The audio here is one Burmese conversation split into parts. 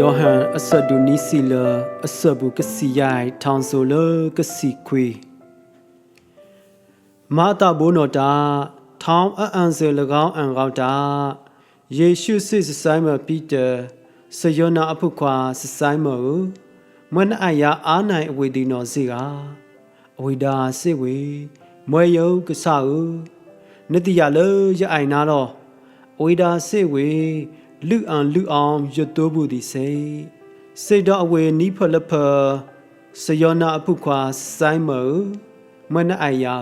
ယောဟန်အဆဒူနီစီလအဆဘူကစီယိုင်ထောင်ဆိုလကစီခွေမာတာဘိုနောတာထောင်းအအန်စေ၎င်းအန်ကောက်တာယေရှုစစ်စဆိုင်မပီတာစယောနာအဖုခွာစဆိုင်မဟုမွန်းအယာအာနိုင်အဝေဒီနော်စီကအဝိဒါစစ်ဝေမွေယုကဆာဟုနတိယလရအိုင်နာတော့အဝိဒါစစ်ဝေ လူအန်လူအောင်ရွတ်တိုးဘူးဒီစိတ်စိတ်တော့အဝေနီးဖလဖစယောနာအဖုခွာဆိုင်မဟုမွန်းအယာ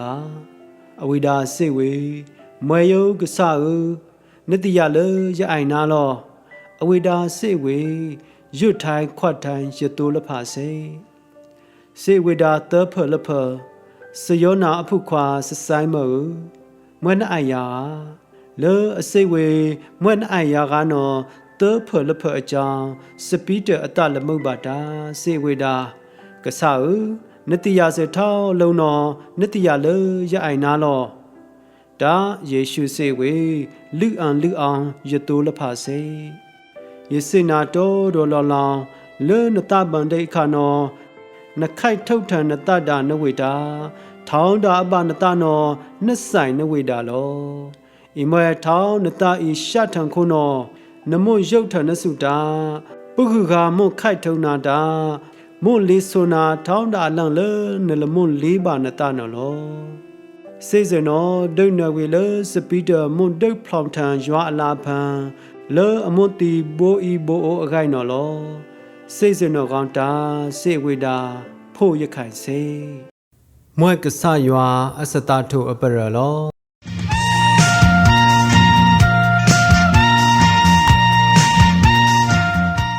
အဝိဒါစစ်ဝေမွေယုကဆာဟုနတိယလရအိုင်နာတော့အဝိဒါစစ်ဝေရွတ်ထိုင်ခွတ်ထိုင်ရွတ်တိုးလဖစိတ်စေဝေဒာတဖလဖစယောနာအဖုခွာစဆိုင်မဟုမွန်းအိုင်ယာ လောအစိဝေမွန်းအိုင်ယာကနော်တဖလဖအကြောင်းစပီတအတလမုတ်ပါတာစေဝေဒာကဆာဟုနတိယစေထောင်းလုံးတော်နတိယလရအိုင်နာလောဒါယေရှုစေဝေလူအန်လူအောင်ယတိုးလဖစေယေစေနာတော်တော်လောလောင်လေနတပန်ဒိခါနောနခိုက်ထုတ်ထန်နတတနဝေတာထောင်းတာအပနတနောနှစ်ဆိုင်နဝေတာလော ဣမေထောင်းနတဤရှထံခုနောနမွန်ရုတ်ထနစုတာပုခုခာမွန်ခိုက်ထုံနာတာမွန်လေးဆိုနာထောင်းတာလန့်လေနလမွန်လေးပါနတနောလောစေစနောဒိတ်နဝေလစပီတာမွန်ဒိတ်ဖလောင်ထန်ရွာအလာဖန်လေအမွန်တီဘိုဤဘိုအိုအခိုင်နော်လောစေစနောကောင်တာစေဝေတာဖို့ရခိုင်စေမွဲ့ကဆရွာအစတထုအပရလော